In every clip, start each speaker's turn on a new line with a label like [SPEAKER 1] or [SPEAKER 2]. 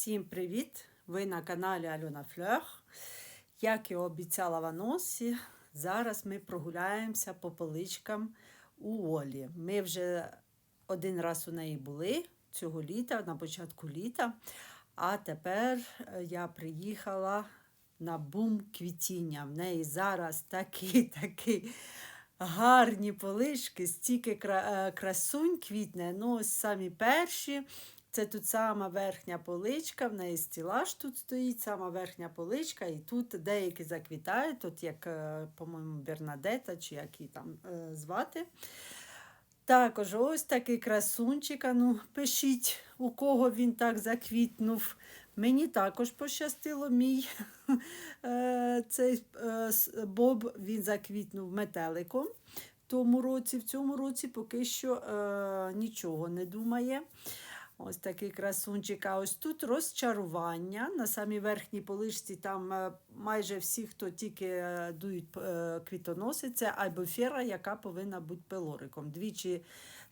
[SPEAKER 1] Всім привіт! Ви на каналі Альона Флёр. Як і обіцяла в анонсі, зараз ми прогуляємося по поличкам у Олі. Ми вже один раз у неї були цього літа, на початку літа. А тепер е, я приїхала на бум квітіння. В неї зараз такі такі гарні полички, стільки е, красунь квітне. Ну, ось самі перші. Це тут сама верхня поличка, в неї стілаж тут стоїть, сама верхня поличка, і тут деякі заквітають, тут як, е, по-моєму, Бернадета, чи як її там е, звати. Також ось такий красунчик. Ну, пишіть, у кого він так заквітнув. Мені також пощастило, мій е, цей Боб він заквітнув метеликом. В тому році, в цьому році поки що нічого не думає. Ось такий красунчик. А ось тут розчарування. На самій верхній полишці там е, майже всі, хто тільки е, дують е, квітоноси, це альбофера, яка повинна бути пелориком. Двічі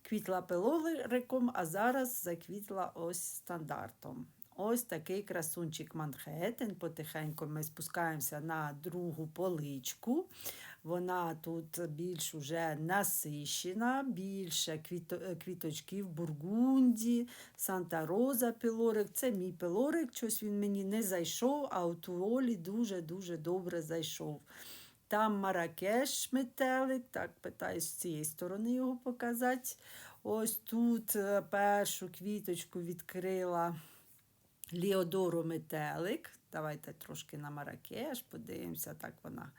[SPEAKER 1] квітла пелориком, а зараз заквітла ось стандартом. Ось такий красунчик Манхеттен. Потихеньку ми спускаємося на другу поличку. Вона тут більш уже насищена, більше е, квіточків Бургунді, Санта Роза пілорик. Це мій пілорик, щось він мені не зайшов, а у Олі дуже-дуже добре зайшов. Там Маракеш метелик, так питаю з цієї сторони його показати. Ось тут е, першу квіточку відкрила Ліодору метелик. Давайте трошки на Маракеш подивимося, так вона.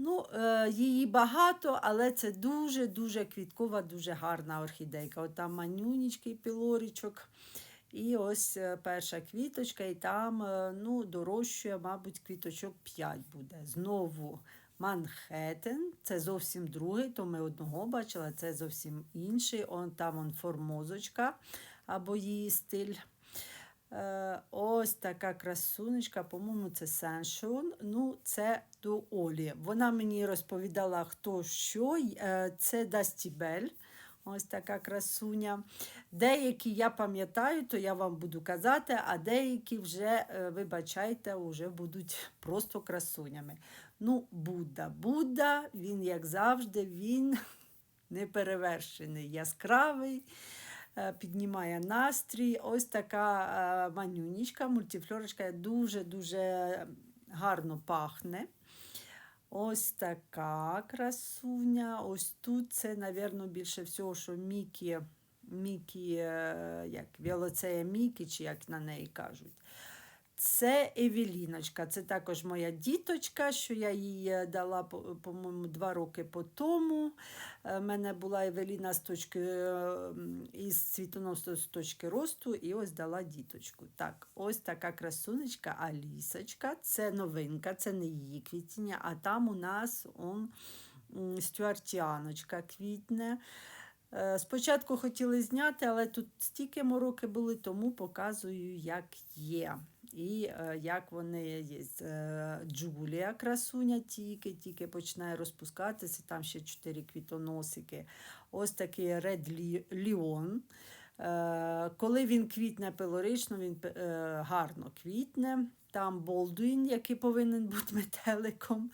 [SPEAKER 1] Ну, е, її багато, але це дуже-дуже квіткова, дуже гарна орхідейка. От там манюнічкий пілорічок. І ось е, перша квіточка, і там е, ну, дорощує, мабуть, квіточок 5 буде. Знову Манхеттен, це зовсім другий, то ми одного бачили, це зовсім інший. Он, там он формозочка або її стиль. Е, ось така красунечка, по-моєму, це Сеншон. Ну, це до Олі. Вона мені розповідала, хто що. Е, Це Дастібель. Ось така красуня. Деякі я пам'ятаю, то я вам буду казати, а деякі вже, е, вибачайте, вже будуть просто красунями. Ну, Будда. Будда, він, як завжди, він неперевершений, яскравий піднімає настрій. Ось така е, манюнічка, мультифлорочка дуже-дуже гарно пахне. Ось така красуня. Ось тут це, напевно, більше всього, що Мікі, Мікі, е, як Вілоцея Мікі, чи як на неї кажуть. Це Евеліночка, це також моя діточка, що я їй е, дала, по- по-моєму, два роки по тому. У мене була Евеліна з точки, е, із цвітоносу з точки росту, і ось дала діточку. Так, ось така красунечка Алісочка, це новинка, це не її квітіння, а там у нас он, стюартіаночка квітне. Е, Спочатку хотіли зняти, але тут стільки мороки були, тому показую, як є. І е, як вони є. Е, Джулія красуня тільки, тільки починає розпускатися, там ще чотири квітоносики. Ось такий Ред Ліон. Коли він квітне пилорично, він е, гарно квітне. Там Болдуін, який повинен бути метеликом.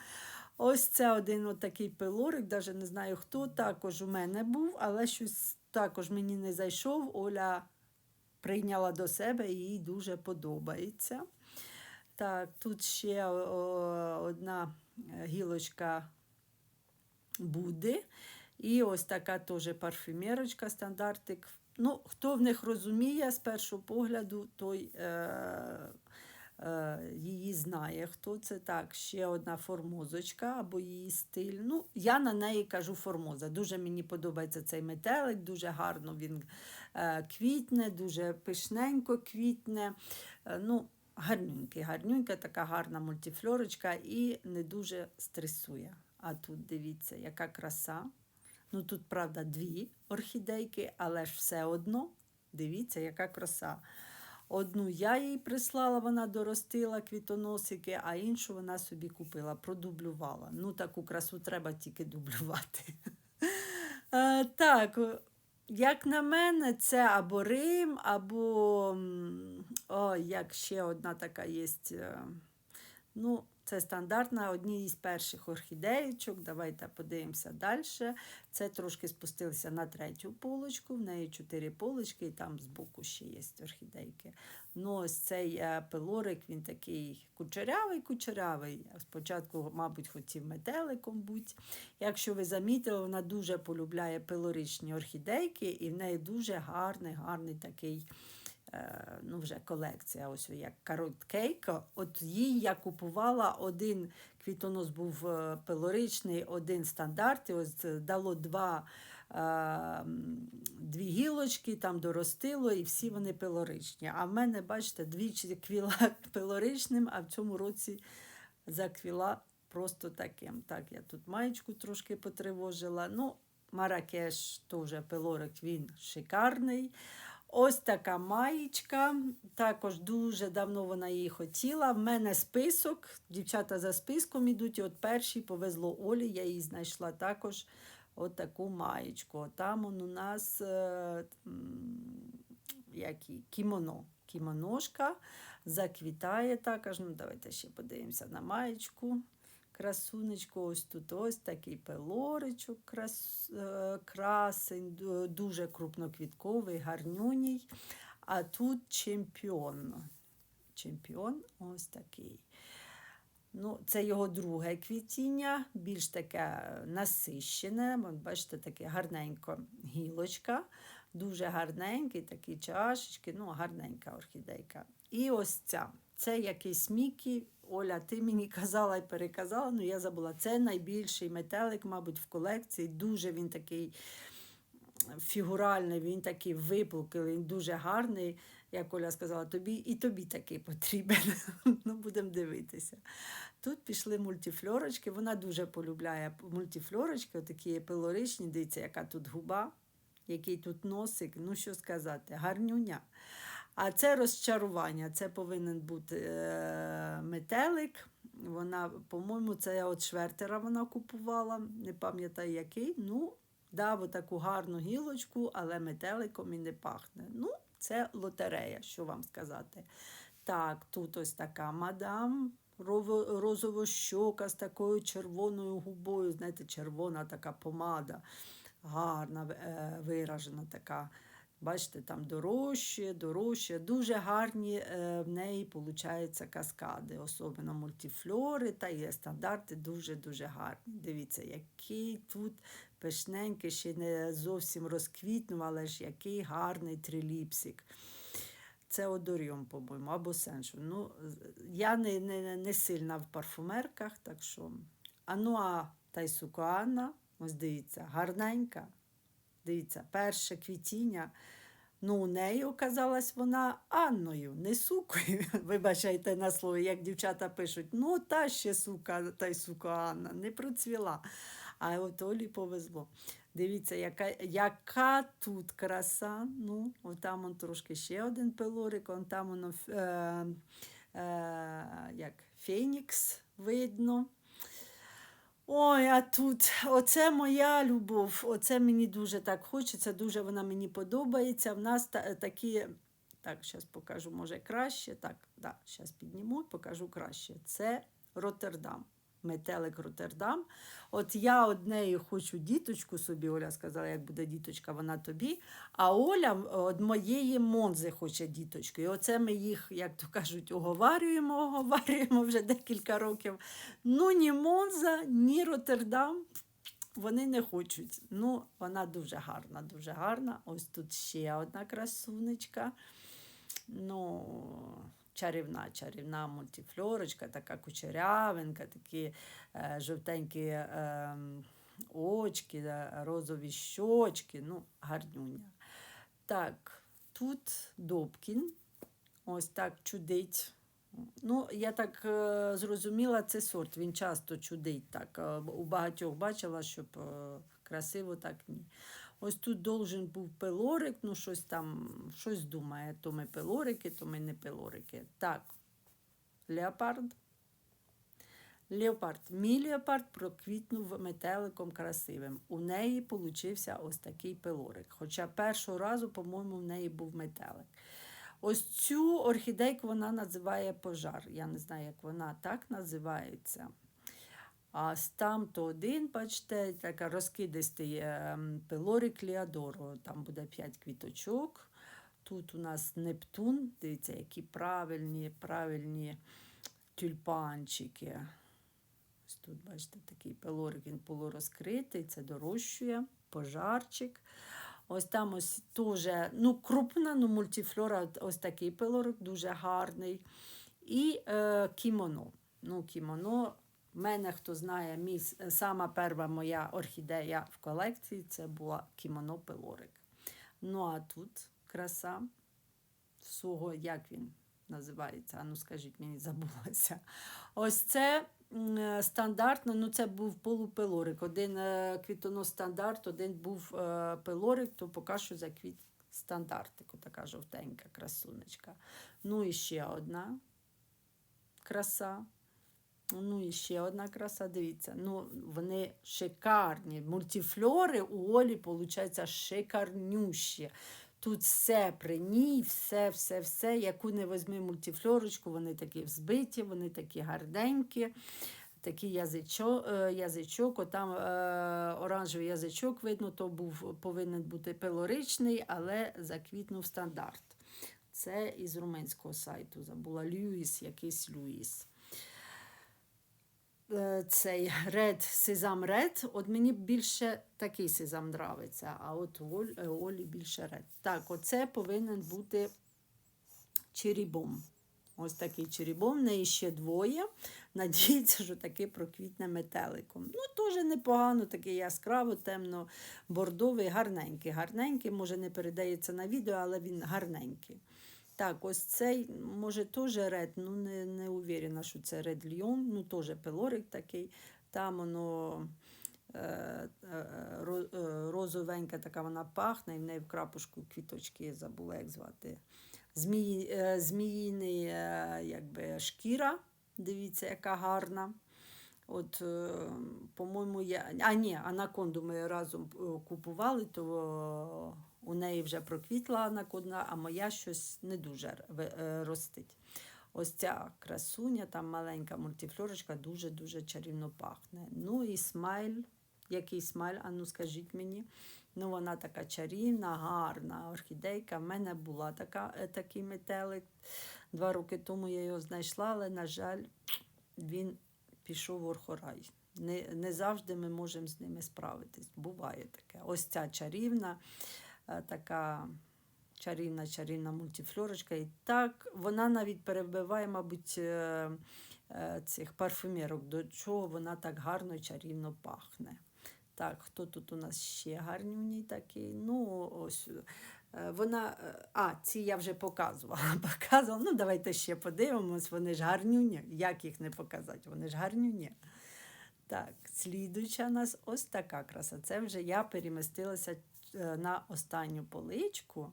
[SPEAKER 1] Ось це один от такий пилорик, навіть не знаю хто, також у мене був, але щось також мені не зайшов. Оля прийняла до себе і їй дуже подобається. Так, тут ще одна е, гілочка буде. І ось така теж парфюмерочка, стандартик. Ну, хто в них розуміє з першого погляду, той е, її знає, хто це так. Ще одна формозочка або її стиль. Ну, я на неї кажу формоза. Дуже мені подобається цей метелик, дуже гарно він е, квітне, дуже пишненько квітне. Е, ну, гарнюнький, гарнюнька, така гарна мультифлорочка і не дуже стресує. А тут дивіться, яка краса. Ну тут, правда, дві орхідейки, але ж все одно, дивіться, яка краса. Одну я їй прислала, вона доростила квітоносики, а іншу вона собі купила, продублювала. Ну, таку красу треба тільки дублювати. Е, Так, як на мене, це або Рим, або О, як ще одна така є. е, Ну, це стандартна, одні із перших орхідеєчок. Давайте подивимося далі. Це трошки спустилися на третю полочку. В неї чотири полочки, і там збоку ще є орхідейки. Ну, ось цей е, пилорик, він такий кучерявий, кучерявий. Спочатку, мабуть, хотів метеликом бути. Якщо ви замітили, вона дуже полюбляє пилоричні орхідейки, і в неї дуже гарний, гарний такий ну, вже колекція, ось як Карот Кейко. От їй я купувала один квітонос був е, пилоричний, один стандарт. І ось е, дало два. е, Дві гілочки там доростило, і всі вони пилоричні. А в мене, бачите, двічі квіла пилоричним, а в цьому році заквіла просто таким. Так, я тут маєчку трошки потривожила. Ну, Маракеш теж пилорик, він шикарний. Ось така маєчка. Також дуже давно вона її хотіла. В мене список. Дівчата за списком ідуть. І от першій повезло Олі, я її знайшла також от таку маєчку. Там он у нас е, як і, кімоно. Кімоношка заквітає також. Ну, давайте ще подивимося на маєчку. Красунечко, ось тут ось такий пелоричок крас, е, красень, дуже крупноквітковий, гарнюній. А тут чемпіон. Чемпіон ось такий. Ну, це його друге квітіння, більш таке насищене. Бачите, таке гарненько гілочка, дуже гарненький, такі чашечки, ну, гарненька орхідейка. І ось ця. Це якийсь Мікі. Оля, ти мені казала і переказала, ну я забула. Це найбільший метелик, мабуть, в колекції. Дуже він такий фігуральний, він такий виплукий, він дуже гарний. Як Оля сказала, тобі і тобі такий потрібен. ну, будемо дивитися. Тут пішли мультифльорочки. Вона дуже полюбляє мультифльорочки, отакі пилоричні. Дивіться, яка тут губа, який тут носик. Ну, що сказати, гарнюня. А це розчарування. Це повинен бути е, метелик. Вона, по-моєму, це от Швертера вона купувала, не пам'ятаю який. Ну, дав таку гарну гілочку, але метеликом і не пахне. Ну, це лотерея, що вам сказати. Так, тут ось така мадам рово- розово-щока з такою червоною губою. Знаєте, червона така помада, гарна, е, виражена така. Бачите, там дорожче, дорожче. Дуже гарні е, в неї получаються каскади, особливо мультифльори та є стандарти дуже-дуже гарні. Дивіться, який тут пишненький, ще не зовсім розквітнув, але ж який гарний триліпсик. Це Одоріон, по-моєму, або Сеншо. Ну, я не, не, не сильна в парфумерках, так що. Ануа Тайсукуана, ось дивіться, гарненька. Дивіться, перше квітіння. Ну, у неї оказалась вона Анною, не сукою. Вибачайте на слово, як дівчата пишуть, ну та ще сука, та й сука Анна, не процвіла. А от Олі повезло. Дивіться, яка, яка тут краса. Ну, там он трошки ще один пилорик, он там воно е, е, як Фенікс видно. Ой, а тут оце моя любов, оце мені дуже так хочеться, дуже вона мені подобається. В нас та, такі, так, зараз покажу, може краще. Так, да, зараз підніму, покажу краще. Це Роттердам. Метелик Роттердам. От я однею хочу діточку собі, Оля сказала, як буде діточка, вона тобі. А Оля від моєї Монзи хоче діточку. І оце ми їх, як то кажуть, оговарюємо, оговарюємо вже декілька років. Ну, ні Монза, Роттердам вони не хочуть. Ну, вона дуже гарна, дуже гарна. Ось тут ще одна красунечка. Ну, чарівна, чарівна мультифлорочка, така кучерявинка, такі е, жовтенькі е, очки, розові щочки, ну, гарнюня. Так, тут Добкін. Ось так чудить. Ну, я так е, зрозуміла, це сорт. Він часто чудить так. Е, у багатьох бачила, щоб е, красиво так ні. Ось тут должен був пилорик, ну щось там, щось думає. То ми пилорики, то ми не пилорики. Так, леопард. Леопард. Мій леопард проквітнув метеликом красивим. У неї получився ось такий пилорик. Хоча першого разу, по-моєму, в неї був метелик. Ось цю орхідейку вона називає пожар. Я не знаю, як вона так називається. А там то один, бачите, така розкидистий ем, пилорик Ліадору. Там буде 5 квіточок. Тут у нас Нептун. Дивіться, які правильні, правильні тюльпанчики. Ось тут, бачите, такий пилорик, він полурозкритий, це дорощує, пожарчик. Ось там ось теж, ну, крупна, ну, мультифлора, ось такий пилорик, дуже гарний. І е, кімоно. Ну, кімоно. Мене, хто знає, мій, сама перша моя орхідея в колекції це була кімоно пилорик. Ну, а тут краса свого, як він називається? А ну скажіть мені, забулася. Ось це е, стандартно, ну це був полупилорик. Один е, квітонос стандарт, один був е, пилорик, то поки що заквіт стандартик, така жовтенька красунечка. Ну і ще одна краса. Ну і ще одна краса, дивіться. Ну, вони шикарні. Мультифлори у Олі, виходить, шикарнющі. Тут все при ній, все, все, все. Яку не візьми мультифлорочку, вони такі взбиті, вони такі гарненькі. Такий язичок, язичок отам е, оранжевий язичок, видно, то був, повинен бути пилоричний, але заквітнув стандарт. Це із румунського сайту. Забула Льюіс, якийсь Льюіс. Е, Цей Red, Sesam Red, от мені більше такий сезам нравиться, а от у е, Олі більше Red. Так, оце повинен бути черібом. Ось такий черібом, неї ще двоє. Надіється, що таки проквітне метеликом. Ну, теж непогано, такий яскраво, темно бордовий, гарненький. Гарненький, може не передається на відео, але він гарненький. Так, ось цей, може, теж ред, ну не, не уверена, що це Red Lion, ну теж пилорик такий. Там воно е, е, е, розовенька така вона пахне, і в неї в крапушку квіточки, забула, як звати. Змії, е, зміїний е, якби, шкіра. Дивіться, яка гарна. От, е, по-моєму, я. А ні, анаконду ми разом е, купували, то е, у неї вже проквітла анаконда, а моя щось не дуже е, ростить. Ось ця красуня, там маленька мультифлорочка, дуже-дуже чарівно пахне. Ну і смайль. Який смайль, а ну скажіть мені. Ну, вона така чарівна, гарна орхідейка. В мене була така, е, такий метелик. Два роки тому я його знайшла, але, на жаль, він пішов в орхорай. Не, не завжди ми можемо з ними справитись. Буває таке. Ось ця чарівна, така чарівна, чарівна мультифлорочка. І так вона навіть перебиває, мабуть, е, е, цих парфюмерок, до чого вона так гарно і чарівно пахне. Так, хто тут у нас ще гарнюній такий? Ну, ось. е, Вона, е, а, ці я вже показувала. показувала. Ну, давайте ще подивимось. Вони ж гарнюні. Як їх не показати? Вони ж гарнюні. Так, слідуюча у нас ось така краса. Це вже я перемістилася е, на останню поличку.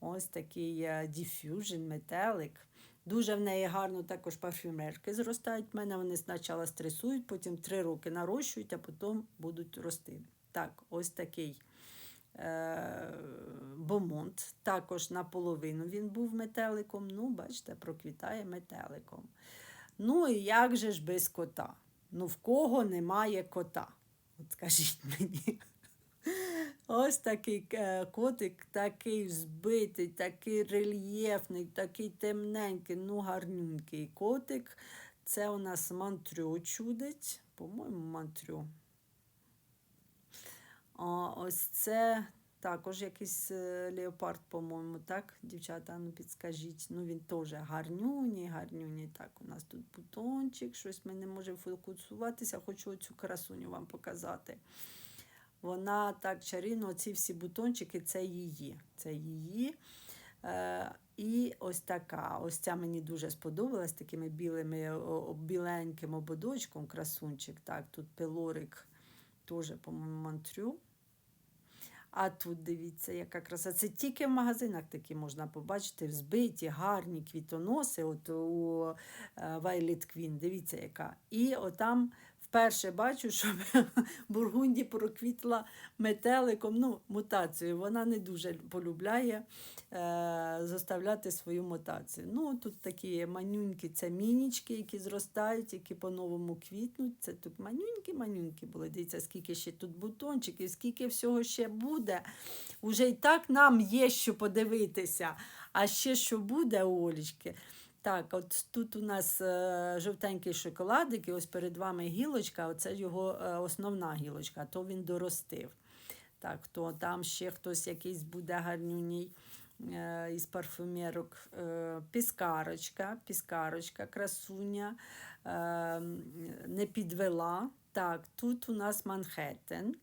[SPEAKER 1] Ось такий е, Diffusion метелик. Дуже в неї гарно також парфюмерки зростають. В мене вони спочатку стресують, потім три роки нарощують, а потім будуть рости. Так, ось такий е- бомонт. Також наполовину він був метеликом. Ну, бачите, проквітає метеликом. Ну і як же ж без кота? Ну, в кого немає кота? От скажіть мені. Ось такий е, котик, такий збитий, такий рельєфний, такий темненький, ну гарненький котик. Це у нас мантрю чудить. По-моєму, мантрю. А, ось це також якийсь е, леопард, по-моєму, так, дівчата, ну підскажіть. Ну він теж гарнюній, гарнюній. Так, у нас тут бутончик, щось ми не можемо фокусуватися. Хочу оцю красуню вам показати. Вона так чарівно, ці всі бутончики це її. Це її. Е, і ось така. Ось ця мені дуже сподобалась такими білими, біленьким ободочком, красунчик. Так, тут пилорик теж, по-моєму, мантрю. А тут дивіться, яка краса. Це тільки в магазинах такі можна побачити. Взбиті, гарні квітоноси. От у е, Violet Queen, дивіться, яка. І отам вперше бачу, щоб Бургунді проквітла метеликом, ну, мутацією. Вона не дуже полюбляє е, заставляти свою мутацію. Ну, тут такі манюньки, це мінічки, які зростають, які по-новому квітнуть. Це тут манюньки-манюньки були. Дивіться, скільки ще тут бутончиків, скільки всього ще буде. Уже і так нам є що подивитися. А ще що буде у Олічки. Так, от тут у нас е, жовтенький шоколадик, і ось перед вами гілочка, оце його е, основна гілочка, то він доростив. Так, то там ще хтось якийсь буде гарнюній е, із парфумерок. Піскарочка, піскарочка, красуня, не підвела. Так, тут у нас Манхеттен,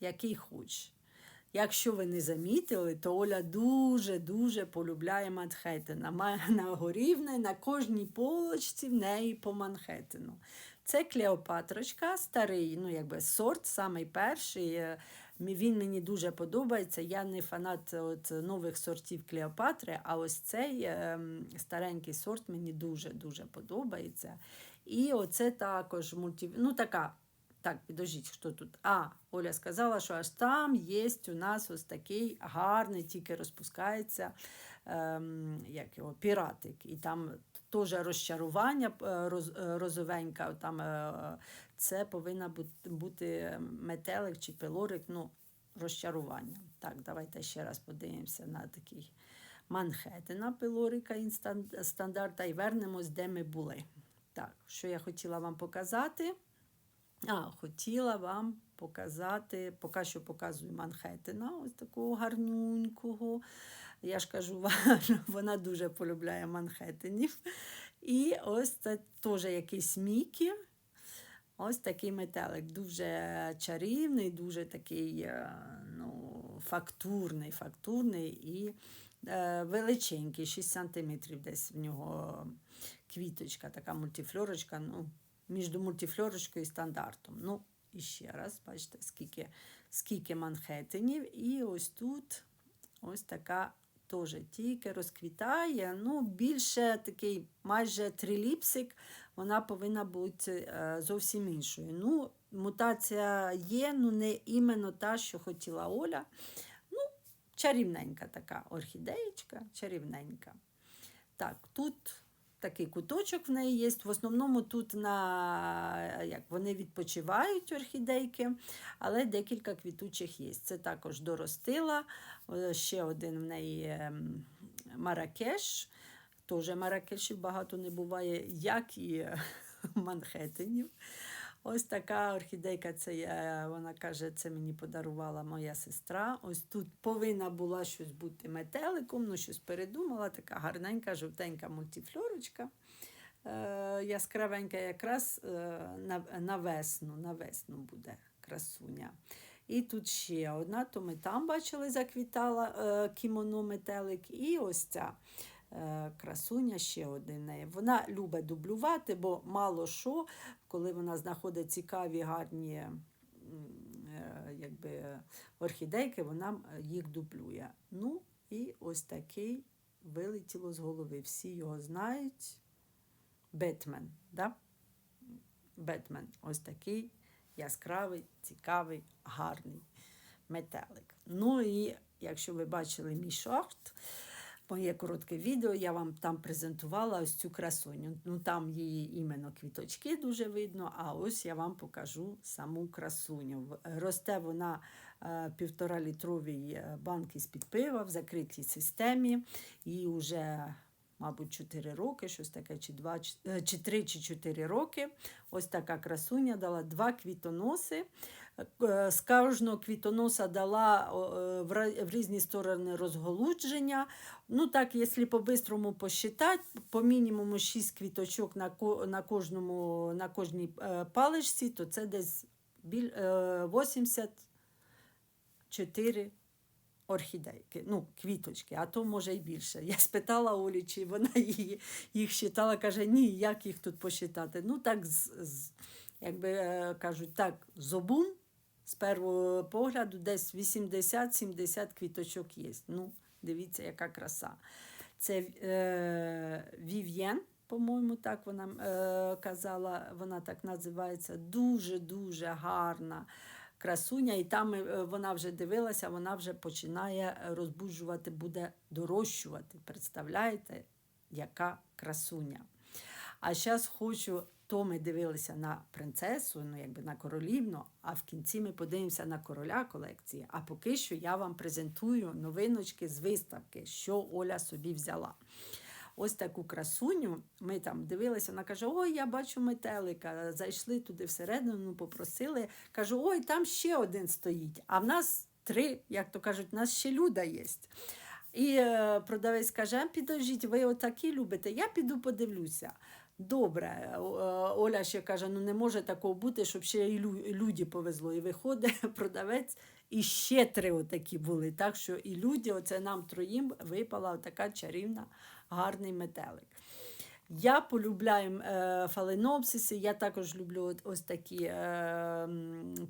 [SPEAKER 1] який хоч. Якщо ви не замітили, то Оля дуже-дуже полюбляє Манхеттена. Ма- На кожній полочці в неї по Манхеттену. Це Клеопатрочка, старий, ну якби сорт, самий перший. Е, Він мені дуже подобається. Я не фанат от, нових сортів Клеопатри, а ось цей ем, старенький сорт мені дуже-дуже подобається. І оце також мульті... ну, така так, підождіть, хто тут? А, Оля сказала, що аж там є у нас ось такий гарний, тільки розпускається ем, як його, піратик. І там теж розчарування е, роз, е, розовенька. Там, е, це повинна бути, метелик чи пилорик, ну, розчарування. Так, давайте ще раз подивимося на такий Манхеттена пилорика стандарта і вернемось, де ми були. Так, що я хотіла вам показати. А, хотіла вам показати, поки що показую Манхеттена, ось такого гарнюнького. Я ж кажу, вона дуже полюбляє Манхеттенів. І ось це теж якийсь Мікі. Ось такий метелик. Дуже чарівний, дуже такий е, ну, фактурний, фактурний і е, величенький, 6 см десь в нього квіточка, така мультифльорочка. ну, між мультифльорочкою і стандартом. Ну, і ще раз, бачите, скільки, скільки манхеттенів. І ось тут ось така теж тільки розквітає. Ну, більше такий майже триліпсик, вона повинна бути е, зовсім іншою. Ну, мутація є, ну не іменно та, що хотіла Оля. Ну, чарівненька така орхідеєчка, чарівненька. Так, тут такий куточок в неї є. В основному тут на, як вони відпочивають орхідейки, але декілька квітучих є. Це також доростила. Е, Ще один в неї ем, маракеш. Теж маракешів багато не буває, як і Манхеттенів. Ось така орхідейка, це я, вона каже, це мені подарувала моя сестра. Ось тут повинна була щось бути метеликом, ну щось передумала, така гарненька, жовтенька мультифлорочка. Е, яскравенька якраз е, на, на весну, на весну буде красуня. І тут ще одна, то ми там бачили, заквітала е, кімоно метелик. І ось ця красуня ще один. Вона любить дублювати, бо мало що, коли вона знаходить цікаві, гарні е, якби, орхідейки, вона їх дублює. Ну, і ось такий вилетіло з голови. Всі його знають. Бетмен. Да? Бетмен. Ось такий яскравий, цікавий, гарний метелик. Ну і якщо ви бачили мій шорт, моє коротке відео, я вам там презентувала ось цю красуню. Ну там її іменно квіточки дуже видно, а ось я вам покажу саму красуню. Росте вона е, півтора літровій е, банки з-під пива в закритій системі. І вже мабуть, 4 роки, щось таке, чи 2, чи 3, чи 4 роки. Ось така красуня дала два квітоноси. Е, З кожного квітоноса дала е, в різні сторони розголудження. Ну так, якщо по-бистрому посчитати, по мінімуму 6 квіточок на, кожному, на кожній е, паличці, то це десь е, 84 орхідейки, ну, квіточки, а то може й більше. Я спитала Олі, чи вона її, їх считала, каже, ні, як їх тут посчитати. Ну, так, з, з, якби кажуть, так, зобун з першого погляду десь 80-70 квіточок є. Ну, дивіться, яка краса. Це е, Вів'єн по-моєму, так вона е, казала, вона так називається. Дуже-дуже гарна красуня. І там е, вона вже дивилася, вона вже починає розбуджувати, буде дорощувати. Представляєте, яка красуня. А зараз хочу, то ми дивилися на принцесу, ну якби на королівну, а в кінці ми подивимося на короля колекції. А поки що я вам презентую новиночки з виставки, що Оля собі взяла. Ось таку красуню. Ми там дивилися, вона каже: Ой, я бачу метелика. Зайшли туди всередину, попросили. Кажу, ой, там ще один стоїть. А в нас три, як то кажуть, в нас ще люда є. І е, продавець каже: підождіть, ви отакі любите, я піду подивлюся. Добре, Е, Оля ще каже: ну не може такого бути, щоб ще і лю- люди повезло. І виходить продавець, і ще три отакі були. Так що і люди, оце нам троїм випала така чарівна, гарний метелик. Я полюбляю е, фаленопсиси, я також люблю ось такі е,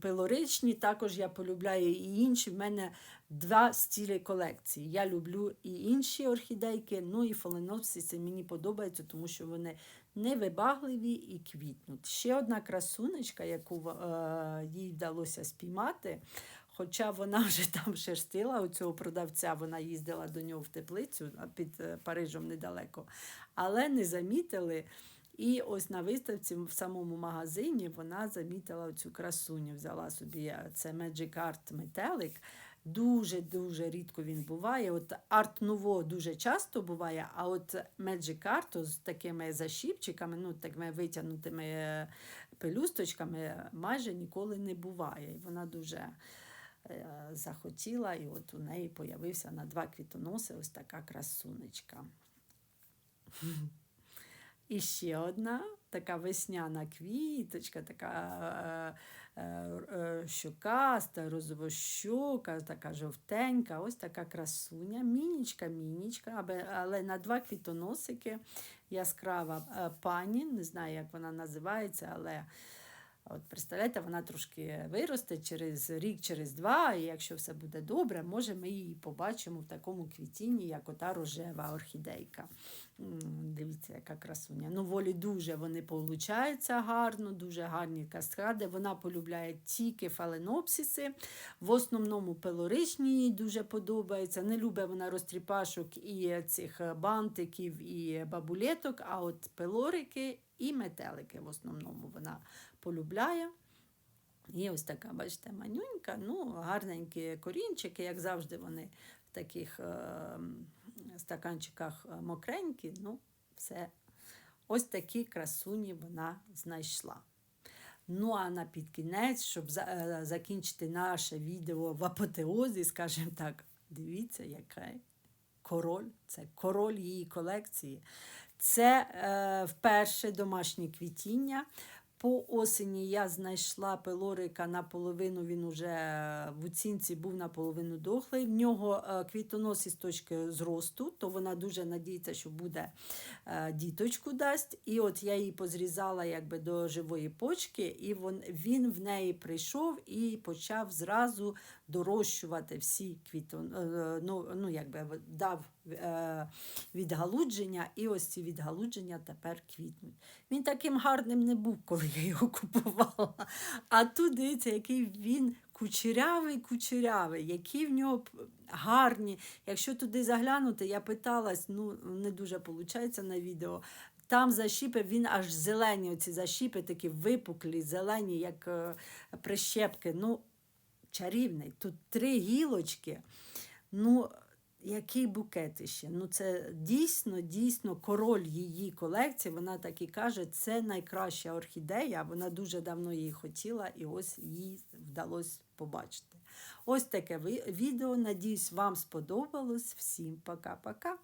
[SPEAKER 1] пилоричні, також я полюбляю і інші. В мене два стилі колекції. Я люблю і інші орхідейки, ну і фаленопсиси мені подобаються, тому що вони невибагливі і квітнуть. Ще одна красунечка, яку е, їй вдалося спіймати. Хоча вона вже там шерстила у цього продавця, вона їздила до нього в теплицю під е, Парижем недалеко, але не замітили. І ось на виставці в самому магазині вона замітила цю красуню, взяла собі е, це Magic Art метелик. Дуже-дуже рідко він буває. От Nouveau дуже часто буває, а от Magic Art з такими защіпчиками, ну, такими витягнутими е, пелюсточками майже ніколи не буває. І вона дуже е, захотіла, і от у неї появився на два квітоноси ось така красунечка. І ще одна така весняна квіточка, така е, е, щокаста, розовощока, така жовтенька, ось така красуня, мінічка, мінічка, але на два квітоносики яскрава е, пані, не знаю, як вона називається, але. От представляєте, вона трошки виросте через рік, через два, і якщо все буде добре, може ми її побачимо в такому квітінні, як ота рожева орхідейка. Дивіться, яка красуня. Ну, волі дуже вони получаються гарно, дуже гарні каскади. Вона полюбляє тільки фаленопсиси. В основному пелоричні їй дуже подобається. Не любить вона розтріпашок і цих бантиків, і бабулеток, а от пелорики і метелики в основному вона полюбляє. І ось така, бачите, манюнька, ну, гарненькі корінчики, як завжди, вони в таких е, стаканчиках е, мокренькі. Ну, все. Ось такі красуні вона знайшла. Ну, а на підкінець, щоб е, закінчити наше відео в апотеозі, скажімо так, дивіться, який король. Це король її колекції. Це е, вперше домашнє квітіння. По осені я знайшла пилорика наполовину, він уже в оцінці був наполовину дохлий. В нього е, квітонос із точки зросту, то вона дуже надіється, що буде е, діточку дасть. І от я її позрізала якби до живої почки, і він в неї прийшов і почав зразу дорощувати всі квітон, е, ну, ну, якби дав е, відгалудження, і ось ці відгалудження тепер квітнуть. Він таким гарним не був, коли я його купувала. А тут дивіться, який він кучерявий, кучерявий, які в нього гарні. Якщо туди заглянути, я питалась, ну не дуже виходить на відео. Там защіпи, він аж зелені, оці защіпи такі випуклі, зелені, як е, прищепки. Ну, чарівний. Тут три гілочки. Ну, який букет іще? Ну, це дійсно, дійсно король її колекції. Вона так і каже, це найкраща орхідея. Вона дуже давно її хотіла, і ось їй вдалося побачити. Ось таке відео. Надіюсь, вам сподобалось. Всім пока-пока.